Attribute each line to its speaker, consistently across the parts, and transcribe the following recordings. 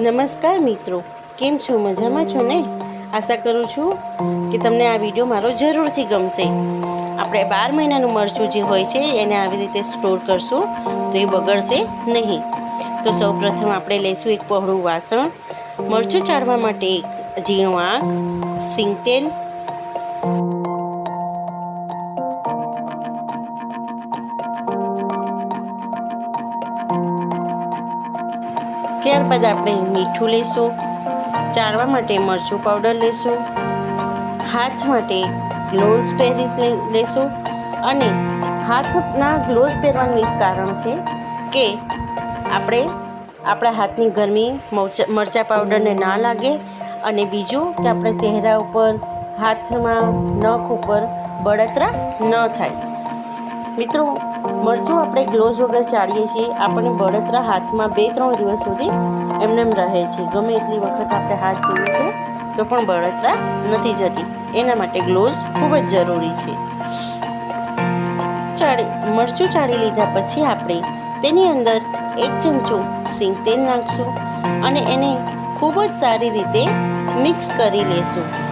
Speaker 1: નમસ્કાર મિત્રો, કેમ છો? મજામાં છો ને? આશા કરું છું કે તમને આ વીડિયો મારો જરૂરથી ગમશે. આપણે બાર મહિનાનું મરચું જે હોય છે, એને આવી રીતે સ્ટોર કરશું, તો એ બગડશે નહીં. તો સૌપ્રથમ આપણે લઈશું એક પહોળું વાસણ. મરચું ચાળવા માટે એક ઝીણું આંખ સિંગતેલ ત્યારબાદ આપણે મીઠું લઈશું ચાળવા માટે મરચું પાવડર લઈશું હાથ માટે ગ્લોવ્સ પહેરી લઈશું અને હાથના ગ્લોવ્સ પહેરવાનું એક કારણ છે કે આપણે આપણા હાથની ગરમી મરચા પાવડરને ના લાગે અને બીજું કે આપણા ચહેરા ઉપર, હાથમાં, નખ ઉપર બળતરા ન થાય. મિત્રો મરચું આપણે ગ્લોઝ વગર ચાળીએ છીએ. આપણને બળતરા હાથમાં બે, ત્રણ દિવસ સુધી એમને એમ રહે છે. ગમે એટલી વખત આપણે હાથ ધોઈએ છે તો પણ બળતરા નથી જતી. એના માટે ગ્લોઝ ખૂબ જ જરૂરી છે. ચાળી, મરચું ચાળી લીધા પછી આપણે તેની અંદર એક ચમચો સિંગ તેલ નાખશું અને એને ખૂબ જ સારી રીતે મિક્સ કરી લેશું.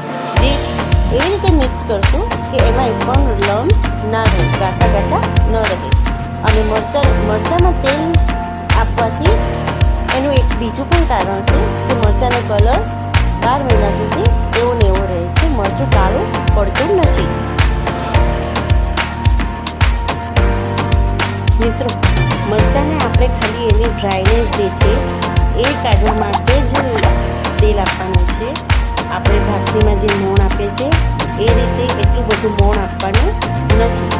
Speaker 1: એવી રીતે મિક્સ કરશું કે એમાં એક પણ લમ્સ ના રહે ગાટા ગાંઠા ન રહે. અને મરચાં મરચાંમાં તેલ આપવાથી એનું એક બીજું પણ કારણ છે કે મરચાંનો કલર બાર મહિના સુધી એવો ને એવો રહે છે, મરચું કાળું પડતું નથી. મિત્રો, મરચાંને આપણે ખાલી એની ડ્રાયનેસ જે છે એ કાઢવા માટે જ તેલ આપવાનું છે. આપણે ભાખરીમાં જે મોણ આપે છે, એ રીતે એટલું બધું મોણ આપવાનું નથી.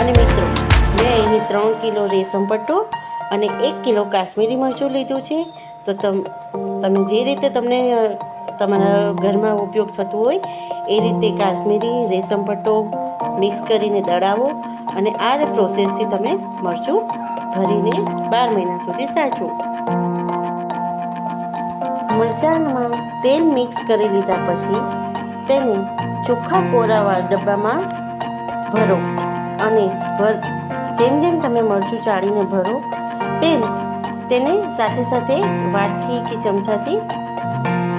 Speaker 1: અને મિત્રો, મેં અહીં ત્રણ કિલો રેશમ પટ્ટો અને એક કિલો કાશ્મીરી મરચું લીધું છે. તો તમ, તમે જે રીતે તમને તમારા ઘરમાં ઉપયોગ થતું હોય, એ રીતે કાશ્મીરી રેશમ પટ્ટો મિક્સ કરીને દળાવો અને આ પ્રોસેસથી તમે મરચું ભરીને બાર મહિના સુધી સાચવો. મરચાંમાં તેલ મિક્સ કરી લીધા પછી તેને ચોખ્ખા કોરાવા ડબ્બામાં ભરો અને ભર જેમ જેમ તમે મરચું ચાળીને ભરો તેમ તેને સાથે સાથે વાટકી કે ચમચાથી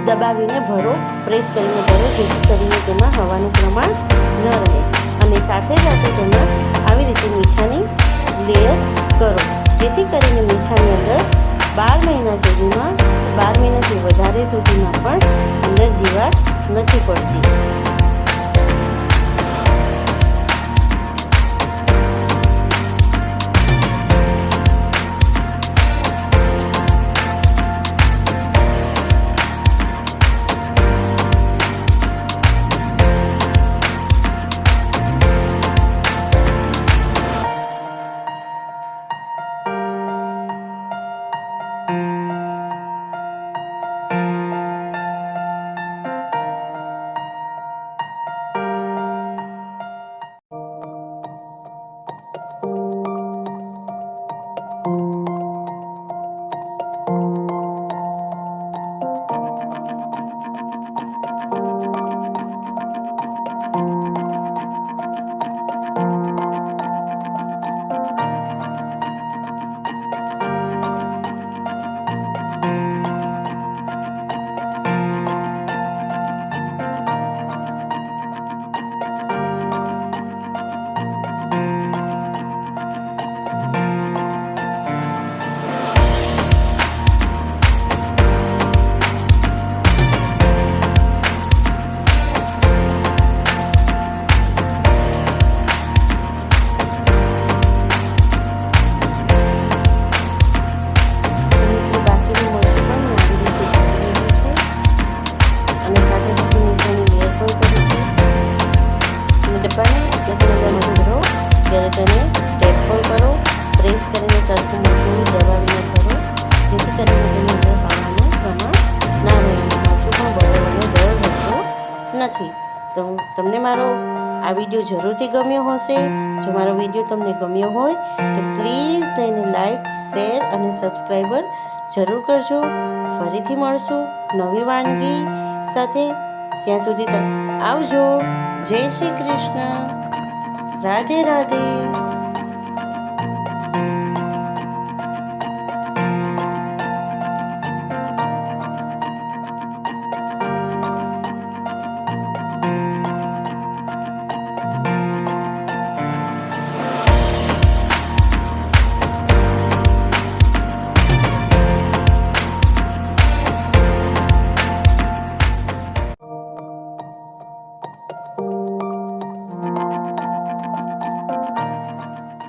Speaker 1: દબાવીને ભરો પ્રેસ કરીને ભરો, જેથી કરીને તેમાં હવાનું પ્રમાણ ન રહે. અને સાથે સાથે તેમાં આવી રીતે મીઠાની લેયર કરો. જેથી કરીને મીઠાની અંદર બાર મહિના સુધીમાં બાર મહિનાથી વધારે સુધીમાં પણ અંદર જીવાત નથી પડતી. ટેપ કરો પ્રેસ કરીને સરખું મરચું દબાવીને કરો, જેથી કરીને તેની અંદર પાવાનું પ્રમાણ ના રહે અને પણ બગડવાનો દર રહેતો નથી. તો તમને મારો આ વીડિયો જરૂરથી ગમ્યો હશે. જો મારો વીડિયો તમને ગમ્યો હોય, તો પ્લીઝ તેને લાઈક શેર અને સબસ્ક્રાઈબર જરૂર કરજો. ફરીથી મળશું નવી વાનગી સાથે. ત્યાં સુધી આવજો. જય શ્રી કૃષ્ણ. રાધે રાધે.